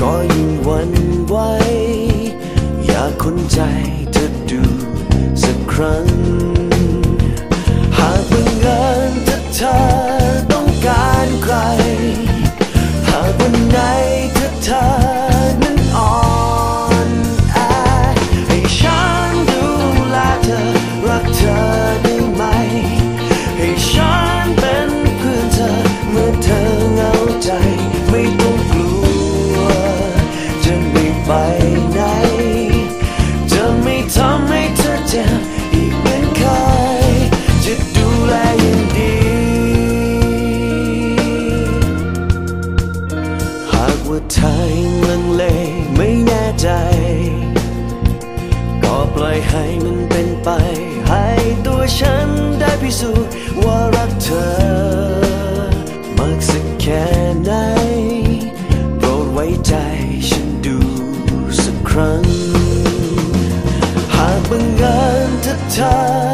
ก็ยิ่งวันไหวอยากค้นใจเธอดูสักครั้ง หากบังเอิญถ้าเธอ เธอยังลังเลไม่แน่ใจ ก็ปล่อยให้มันเป็นไป ให้ตัวฉันได้พิสูจน์ว่ารักเธอ มากสักแค่ไหน โปรดไว้ใจฉันดูสักครั้ง หากบังเอิญถ้าเธอ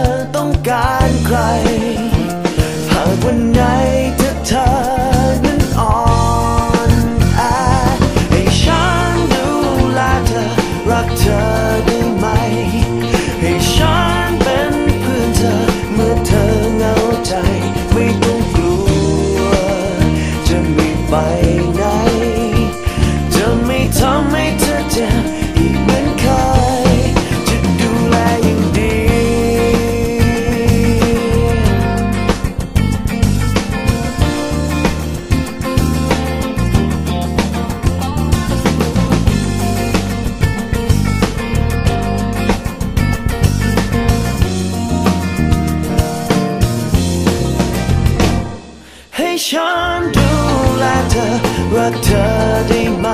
ฉันดูแลเธอรักเธอได้ไหม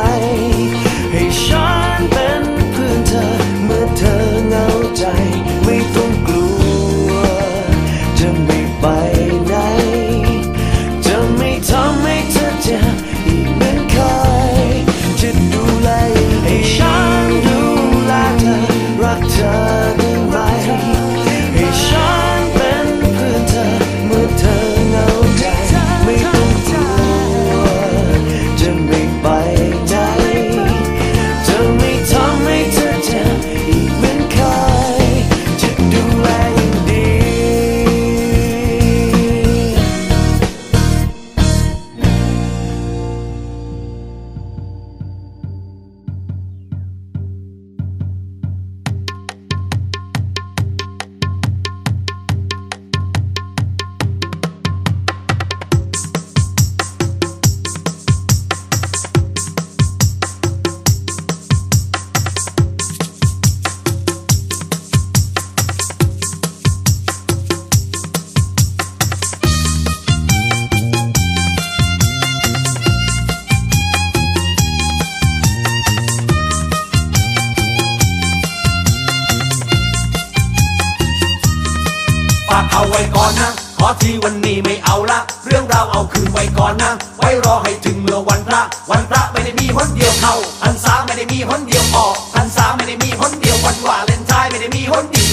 เอาไว้ก่อนนะ ขอทีวันนี้ไม่เอาละ เรื่องราวเอาคืนไว้ก่อนนะ ไว้รอให้ถึงเมื่อวันพระ วันพระไม่ได้มีหนเดียวเข้าพรรษาไม่ได้มีหนเดียวออกพรรษาไม่ได้มีหนเดียววันวาเลนไทน์ไม่ได้มีหนเดี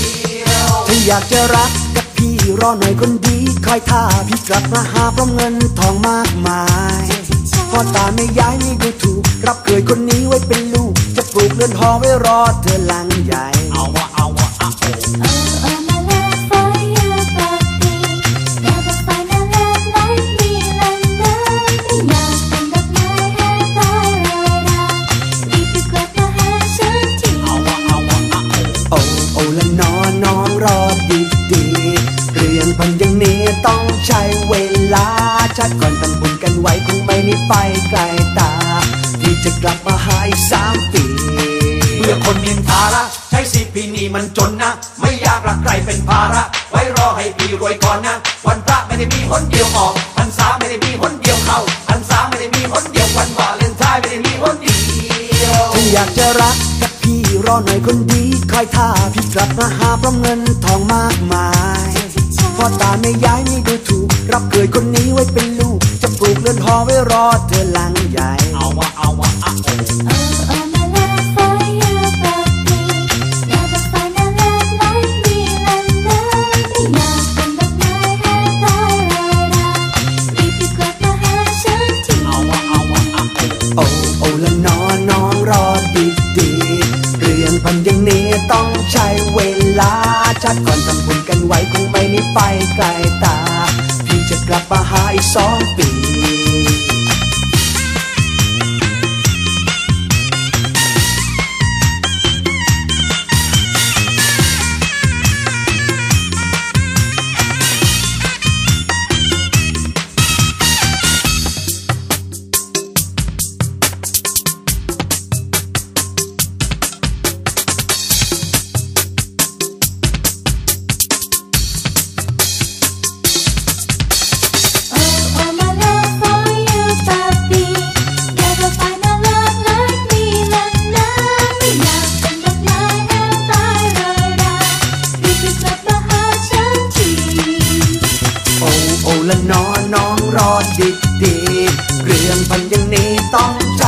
ยวถ้าอยากจะรักกับพี่รอหน่อยคนดี คอยท่าพี่กลับมาหาเพราะเงินทองมากมายพ่อตาไม่ย้ายไม่ดูถูก รับเคยคนนี้ไว้เป็นลูก จะปลูกเรือนหอไว้รอเธอหลังใหญ่ เอาวะเอาวะเอา ติก่อนทำบุญกันไว้คงไม่ได้ไปไกลตาพี่จะกลับมาหาอีกสามปีเพื่อคนนินทาละใช้สิพี่นี่มันจนนะ ไม่อยากรักใครเป็นภาระ ไว้รอให้พี่รวยก่อนนะ วันพระไม่ได้มีหนเดียวออกพรรษาไม่ได้มีหนเดียวเข้าพรรษาไม่ได้มีหนเดียววันวาเลนไทน์ไม่ได้มีหนเดียวถ้าอยากจะรักกับพี่รรอหน่อยคนดีคอยท่าพี่กลับมาหาพร้อมเงินทองมากมายพ่อตาไม่ย้ายไม่ดูถูกรับเคยคนนี้ไว้เป็นลูกจะปลูกเรือนหอไว้รอเธอหลังใหญ่ เอาวะเอาวะอะโอ Oh, oh, my love, fire puppy. Never find a love like me, la la. ไม่อยากเป็นดอกไม้ให้ตายรายรารีบไปกลับมาหาฉันทีเอาวะเอาวะอะโอโอ้โอ้ละนอนน้องรอดีดีๆเรื่องพันอย่างนี้ต้องใช้เวลาชาติก่อนทำบุญกันไว้คงไม่ได้ไปไกลตา พี่จะกลับมาหาอีกสองปี อนดีๆเรื่องพันอย่างนี้ต้องใจ